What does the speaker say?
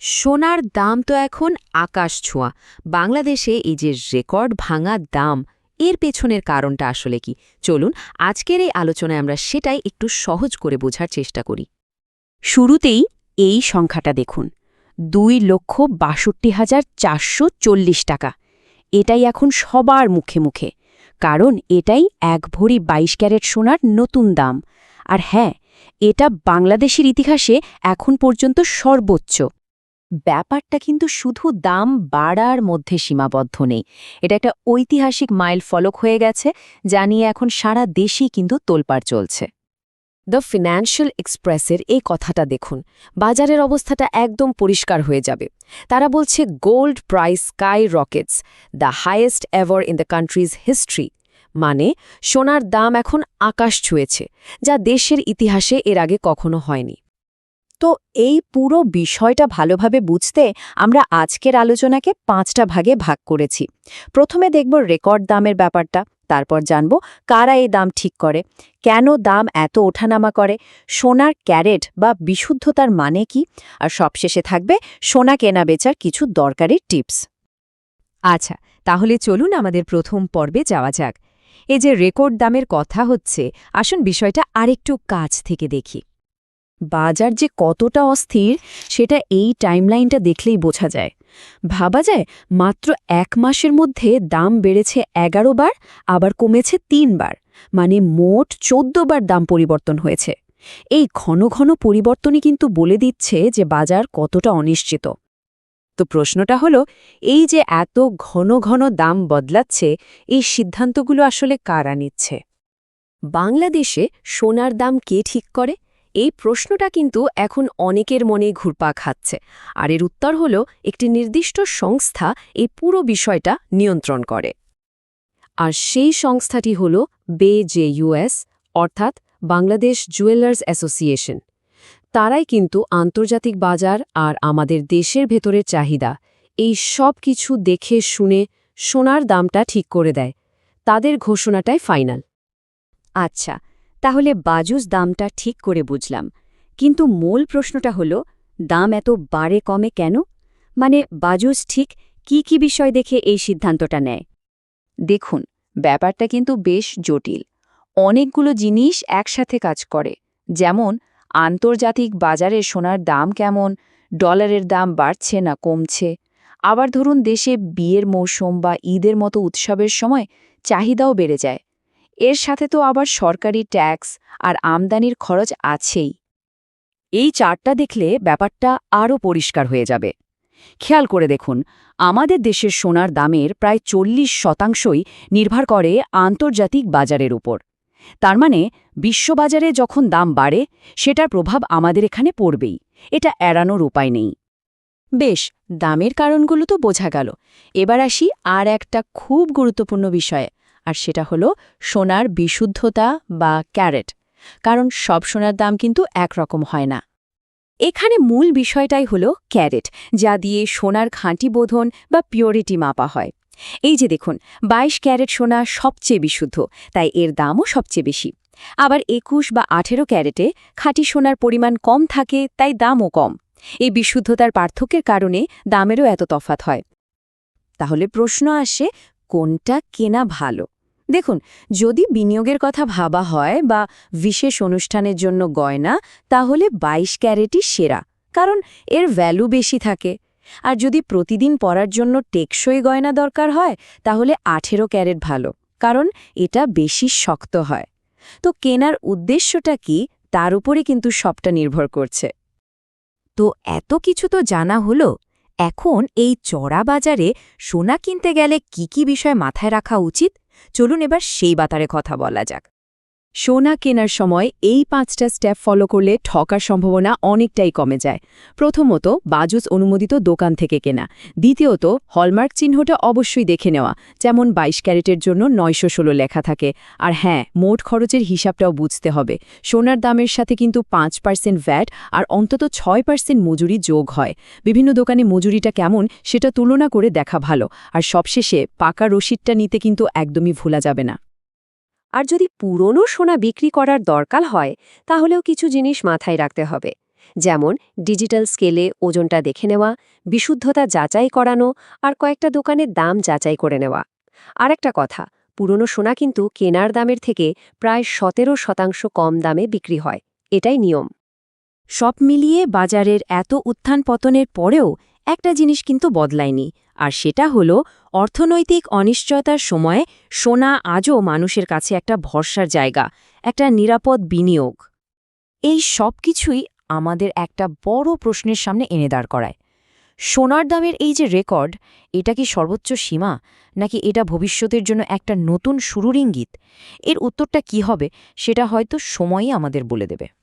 সোনার দাম তো এখন আকাশ ছোঁয়া। বাংলাদেশে এই যে রেকর্ড ভাঙা দাম, এর পেছনের কারণটা আসলে কি? চলুন, আজকের এই আলোচনায় আমরা সেটাই একটু সহজ করে বোঝার চেষ্টা করি। শুরুতেই এই সংখ্যাটা দেখুন। দুই লক্ষ বাষট্টি হাজার চারশো চল্লিশ টাকা। এটাই এখন সবার মুখে মুখে। কারণ এটাই এক ভরি বাইশ ক্যারেট সোনার নতুন দাম। আর হ্যাঁ এটা বাংলাদেশের ইতিহাসে এখন পর্যন্ত সর্বোচ্চ। ব্যাপারটা কিন্তু শুধু দাম বাড়ার মধ্যে সীমাবদ্ধ নেই। এটা একটা ঐতিহাসিক মাইল ফলক হয়ে গেছে, যা নিয়ে এখন সারা দেশেই কিন্তু তোলপাড় চলছে। দ্য ফিনান্সিয়াল এক্সপ্রেসের এই কথাটা দেখুন। বাজারের অবস্থাটা একদম পরিষ্কার হয়ে যাবে। তারা বলছে, gold price sky rockets, the highest ever in the country's history. মানে সোনার দাম এখন আকাশ ছুঁয়েছে, যা দেশের ইতিহাসে এর আগে কখনো হয়নি। তো এই পুরো বিষয়টা ভালোভাবে বুঝতে আমরা আজকের আলোচনাকে পাঁচটা ভাগে ভাগ করেছি। প্রথমে দেখব রেকর্ড দামের ব্যাপারটা, তারপর জানব কারা এই দাম ঠিক করে, কেন দাম এত ওঠানামা করে, সোনার ক্যারেট বা বিশুদ্ধতার মানে কি, আর সবশেষে থাকবে সোনা কেনা বেচার কিছু দরকারি টিপস। আচ্ছা তাহলে চলুন আমাদের প্রথম পর্বে যাওয়া যাক। এই যে রেকর্ড দামের কথা হচ্ছে, আসুন বিষয়টা আরেকটু কাছ থেকে দেখি। বাজার যে কতটা অস্থির, সেটা এই টাইমলাইনটা দেখলেই বোঝা যায়। ভাবা যায় মাত্র এক মাসের মধ্যে দাম বেড়েছে এগারো বার, আবার কমেছে তিনবার মানে মোট চোদ্দ বার দাম পরিবর্তন হয়েছে। এই ঘন ঘন পরিবর্তনই কিন্তু বলে দিচ্ছে যে বাজার কতটা অনিশ্চিত। তো প্রশ্নটা হলো, এই যে এত ঘন ঘন দাম বদলাচ্ছে, এই সিদ্ধান্তগুলো আসলে কারা নিচ্ছে? বাংলাদেশে সোনার দাম কে ঠিক করে? এই প্রশ্নটা কিন্তু এখন অনেকের মনে ঘুরপা খাচ্ছে। আর এর উত্তর হল, একটি নির্দিষ্ট সংস্থা এই পুরো বিষয়টা নিয়ন্ত্রণ করে। আর সেই সংস্থাটি হল বে জে ইউএস অর্থাৎ বাংলাদেশ জুয়েলার্স অ্যাসোসিয়েশন। তারাই কিন্তু আন্তর্জাতিক বাজার আর আমাদের দেশের ভেতরের চাহিদা, এই সব কিছু দেখে শুনে সোনার দামটা ঠিক করে দেয়। তাদের ঘোষণাটাই ফাইনাল। আচ্ছা তাহলে বাজুস দামটা ঠিক করে বুঝলাম। কিন্তু মূল প্রশ্নটা হল, দাম এত বাড়ে কমে কেন? মানে বাজুস ঠিক কি কি বিষয় দেখে এই সিদ্ধান্তটা নেয়? দেখুন, ব্যাপারটা কিন্তু বেশ জটিল। অনেকগুলো জিনিস একসাথে কাজ করে। যেমন, আন্তর্জাতিক বাজারে সোনার দাম কেমন, ডলারের দাম বাড়ছে না কমছে। আবার ধরুন, দেশে বিয়ের মৌসুম বা ঈদের মতো উৎসবের সময় চাহিদাও বেড়ে যায়। এর সাথে তো আবার সরকারি ট্যাক্স আর আমদানির খরচ আছেই। এই চার্টটা দেখলে ব্যাপারটা আরও পরিষ্কার হয়ে যাবে। খেয়াল করে দেখুন, আমাদের দেশের সোনার দামের প্রায় চল্লিশ শতাংশই নির্ভর করে আন্তর্জাতিক বাজারের উপর। তার মানে বিশ্ববাজারে যখন দাম বাড়ে, সেটার প্রভাব আমাদের এখানে পড়বেই। এটা এড়ানোর উপায় নেই। বেশ, দামের কারণগুলো তো বোঝা গেল। এবার আসি আর একটা খুব গুরুত্বপূর্ণ বিষয়ে। আর সেটা হলো সোনার বিশুদ্ধতা বা ক্যারেট, কারণ সব সোনার দাম কিন্তু একরকম হয় না। এখানে মূল বিষয়টাই হলো ক্যারেট, যা দিয়ে সোনার খাঁটি বোধন বা পিওরিটি মাপা হয়। এই যে দেখুন ২২ ক্যারেট সোনা সবচেয়ে বিশুদ্ধ, তাই এর দামও সবচেয়ে বেশি। আবার একুশ বা আঠেরো ক্যারেটে খাঁটি সোনার পরিমাণ কম থাকে, তাই দামও কম। এই বিশুদ্ধতার পার্থক্যের কারণে দামেরও এত তফাত হয়। তাহলে প্রশ্ন আসে, কোনটা কেনা ভালো? দেখুন, যদি বিনিয়োগের কথা ভাবা হয় বা বিশেষ অনুষ্ঠানের জন্য গয়না, তাহলে ২২ ক্যারেটই সেরা, কারণ এর ভ্যালু বেশি থাকে। আর যদি প্রতিদিন পরার জন্য টেকসই গয়না দরকার হয়, তাহলে আঠেরো ক্যারেট ভালো, কারণ এটা বেশি শক্ত হয়। তো কেনার উদ্দেশ্যটা কি? তার উপরে কিন্তু সবটা নির্ভর করছে। তো এত কিছু তো জানা হলো, এখন এই চড়া বাজারে সোনা কিনতে গেলে কি কি বিষয় মাথায় রাখা উচিত? চলুন এবার সেই বাতারে কথা বলা যাক। সোনা কেনার সময় এই পাঁচটা স্টেপ ফলো করলে ঠকার সম্ভাবনা অনেকটাই কমে যায়। প্রথমত, বাজুস অনুমোদিত দোকান থেকে কেনা। দ্বিতীয়ত, হলমার্ক চিহ্নটা অবশ্যই দেখে নেওয়া, যেমন ২২ ক্যারেটের জন্য নয়শো ষোলো লেখা থাকে। আর হ্যাঁ মোট খরচের হিসাবটাও বুঝতে হবে। সোনার দামের সাথে কিন্তু পাঁচ পার্সেন্ট ভ্যাট আর অন্তত ছয় পার্সেন্ট মজুরি যোগ হয়। বিভিন্ন দোকানে মজুরিটা কেমন সেটা তুলনা করে দেখা ভালো। আর সবশেষে পাকা রসিদটা নিতে কিন্তু একদমই ভোলা যাবে না। আর যদি পুরনো সোনা বিক্রি করার দরকার হয়, তাহলেও কিছু জিনিস মাথায় রাখতে হবে। যেমন, ডিজিটাল স্কেলে ওজনটা দেখে নেওয়া, বিশুদ্ধতা যাচাই করানো আর কয়েকটা দোকানের দাম যাচাই করে নেওয়া। আর একটা কথা, পুরনো সোনা কিন্তু কেনার দামের থেকে প্রায় সতেরো শতাংশ কম দামে বিক্রি হয়। এটাই নিয়ম। সব মিলিয়ে বাজারের এত উত্থান পতনের পরেও একটা জিনিস কিন্তু বদলায়নি, আর সেটা হলো অর্থনৈতিক অনিশ্চয়তার সময়ে সোনা আজও মানুষের কাছে একটা ভরসার জায়গা, একটা নিরাপদ বিনিয়োগ। এই সব কিছুই আমাদের একটা বড় প্রশ্নের সামনে এনে দাঁড় করায়। সোনার দামের এই যে রেকর্ড, এটা কি সর্বোচ্চ সীমা, নাকি এটা ভবিষ্যতের জন্য একটা নতুন শুরুর ইঙ্গিত? এর উত্তরটা কি হবে, সেটা হয়তো সময়ই আমাদের বলে দেবে।